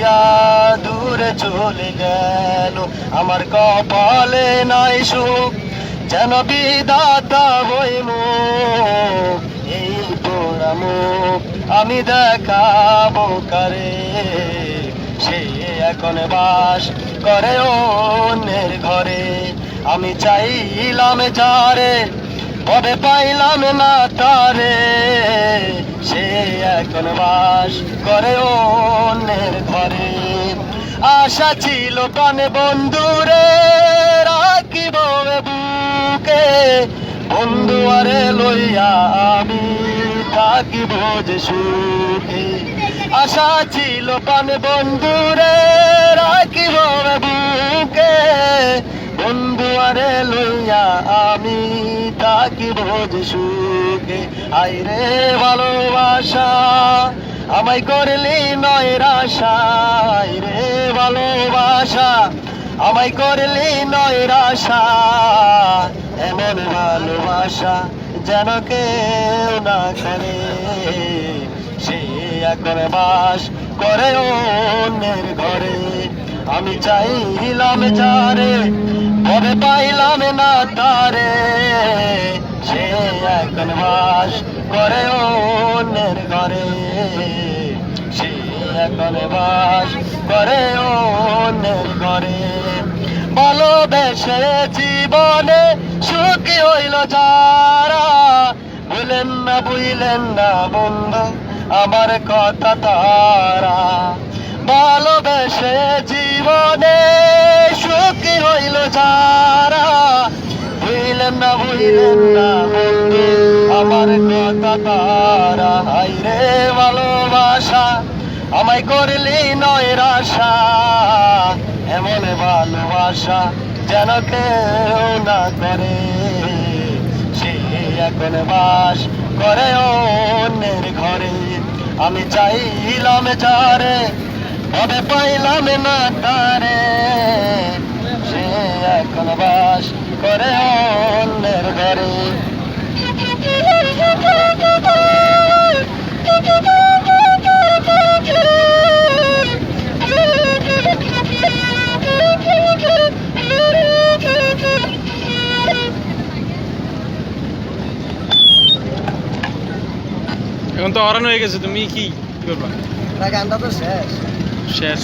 বুঝিয়া দূরে চলে গেল। আমার কপালে নাই সুখ, যেন বিদাতা হইম এই পোড়া মুখ আমি দেখাবো কারে? সে এখন বাস করে অন্যের ঘরে। আমি চাইলাম যারে কবে পাইলাম না তারে। এখন বাস করে অন্যের ঘরে? আশা ছিল পানে বন্ধুরে, রাখিব বুকে। বন্ধু আরে লইয়া আমি থাকিব যে সুখে। আশা ছিল পানে বন্ধুরে, রাখিব বুকে। বন্ধু আরে লইয়া আমি থাকিব যে সুখে। আইরে ভালোবাসা, আমায় করলি নয় রাশা। রে ভালোবাসা, আমায় করলি নয় রাশা। এমন ভালোবাসা যেন কেউ না করে। সে এখন বাস করে অন্যের ঘরে। আমি চাইলাম যারে কবে পাইলাম না তারে। এখন বাস করে অন্যের ঘরে। সে এখন বাস করে অন্যের ঘরে। ভালোবেসে জীবনে সুখী হইল যারা। বুঝলেন না বুঝলেন না বন্ধু, আমার কথা তারা। ভালোবেসে জীবনে সুখী হইল যারা। বুঝলেন না বুঝলেন না তারা হাই রে ভালোবাসা, আমায় করলি নয় রাশা এমন ভালোবাসা যেন কেউ না করে, সে এখন বাস করে অন্যের ঘরে। আমি চাইলাম যারে তবে পাইলাম না তারে। এখন তো অরান হয়ে গেছে তুমি কি কি করবা গানটা তো শেষ। শেষ।